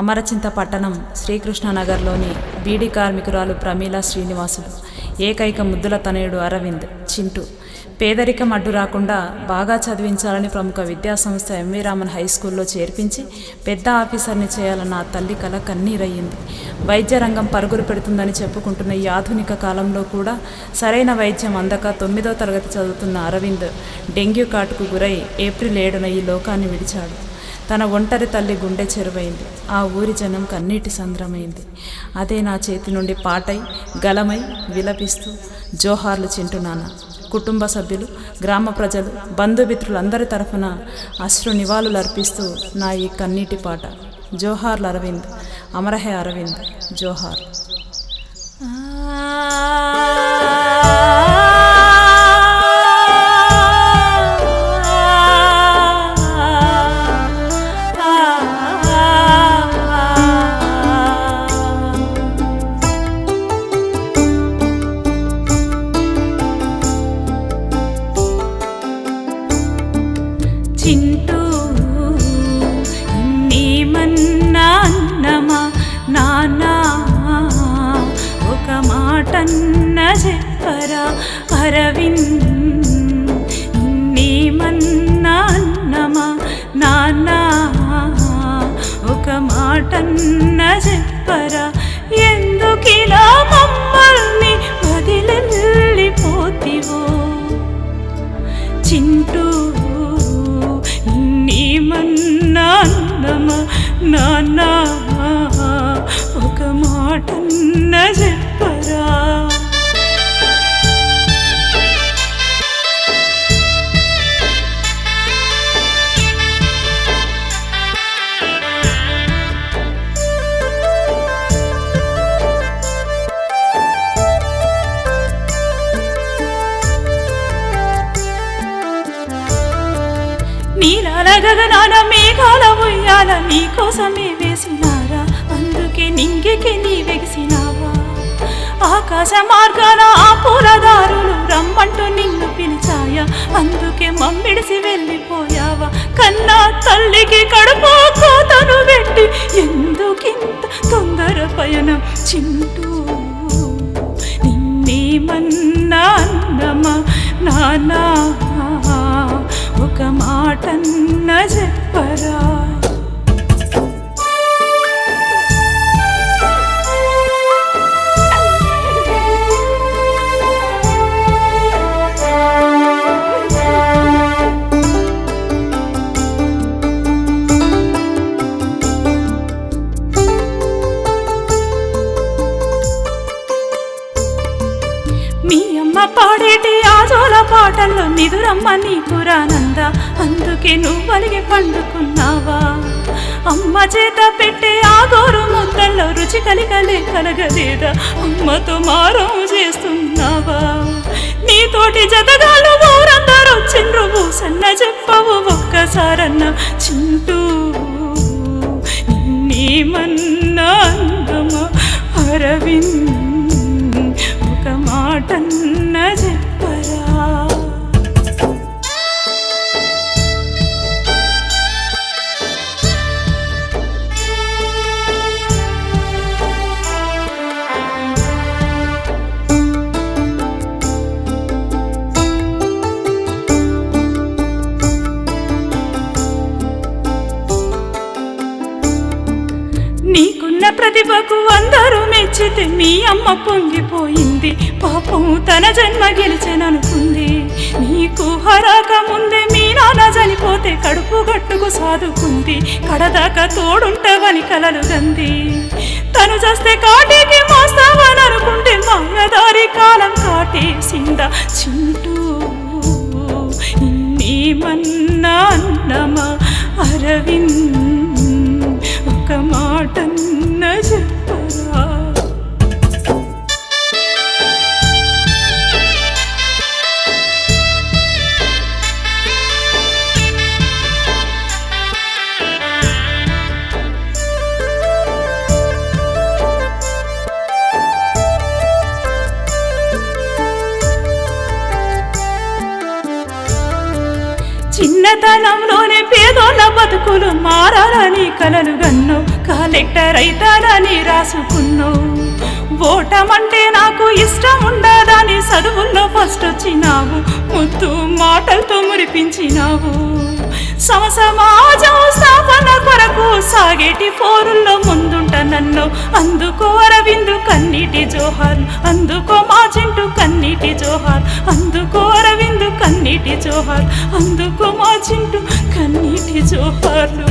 అమరచింత పట్టణం శ్రీకృష్ణనగర్లోని బీడీ కార్మికురాలు ప్రమీల శ్రీనివాసులు ఏకైక ముద్దుల తనయుడు అరవింద్ చింటూ. పేదరికం అడ్డు రాకుండా బాగా చదివించాలని ప్రముఖ విద్యాసంస్థ ఎంవి రామన్ హై స్కూల్లో చేర్పించి పెద్ద ఆఫీసర్ని చేయాలన్న ఆ తల్లి కల కన్నీరయ్యింది. వైద్య రంగం పరుగులు పెడుతుందని చెప్పుకుంటున్న ఈ ఆధునిక కాలంలో కూడా సరైన వైద్యం అందక తొమ్మిదో తరగతి చదువుతున్న అరవింద్ డెంగ్యూ కాటుకు గురై ఏప్రిల్ ఏడున ఈ లోకాన్ని విడిచాడు. తన ఒంటరి తల్లి గుండె చెరువైంది. ఆ ఊరి జనం కన్నీటి సంద్రమైంది. అదే నా చేతి నుండి పాటై గలమై విలపిస్తూ జోహార్లు చింటున్నాను. కుటుంబ సభ్యులు గ్రామ ప్రజలు బంధుమిత్రులందరి తరఫున అశ్రు నివాళులు అర్పిస్తూ నా ఈ కన్నీటి పాట. జోహార్లు అరవింద్ అమరహే అరవింద్ జోహార్. ఆ మాటన్న చెప్పరా? అరవింద్ నీమన్నా ఒక మాటన్న చెప్పరా? ఎందుకిలా గగనాన మేఘాల ఉయ్యాల నీకోసమే వేసినారా? అందుకే నింగికి నీ వెగిసినావా ఆకాశ మార్గాన ఆ పూలదారులు రమ్మంటూ నిన్ను పిలిచాయా? అందుకే మమ్మిడిసి వెళ్ళిపోయావా? కన్నా తల్లికి కడుపు కోతను పెట్టి ఎందుకింత తొందర పయనం చింటూ? నిన్నేమన్నా అన్నమా నానా ఒక మాటన్న చెప్పరా? పాటల్లో నిదురమ్మ నీకు రానంద అందుకే నువ్వు అలిగి పండుకున్నావా? అమ్మ చేత పెట్టే ఆ గోరు ముద్దల్లో రుచి కలిగలే కలగలేదా? అమ్మతో మారం చేస్తున్నావా? నీతోటి జతగాలు ఊరందరూ వచ్చిండ్రు సన్న చెప్పవు ఒక్కసారన్న చింటూ. నిన్నేమన్నా అందమా అరవింద్ ఒక మాటన్న చెప్పరా? ప్రతిభకు అందరూ మెచ్చితే మీ అమ్మ పొంగిపోయింది. పాపం తన జన్మ గెలిచెననుకుంది. నీకు హరాక ముందే మీ నాన్న చనిపోతే కడుపు గట్టుకు సాదుకుంది. కడదాకా తోడుంటవని కలలు గంది తను చేస్తే కాటికి మోస్తావని అనుకుంటే మాయదారి కాలం కాటేసింద. చింటూ నీమన్నా అన్నమా అరవింద్. మాటన్న చెప్పరా చిన్నతనంలోనే పేదోళ్ళ బతుకులు మారాలని కలలు గన్ను. కలెక్టర్ అయితానని రాసుకున్నావు ఓటమంటే నాకు ఇష్టం ఉండదని చదువుల్లో ఫస్ట్ వచ్చినావు. ముత్తు మాటలతో మురిపించినావు. సమసమాజం స్థాపన కొరకు సాగేటి పోరుల్లో ముందుంట నన్ను. అందుకో అరవిందు కన్నీటి జోహార్ అందుకో మా చింటూ కన్నీటి జోహార్ అందుకో అరవిందు కన్నీటి జోహార్ అందుకో మా చింటూ కన్నీటి జోహార్లు.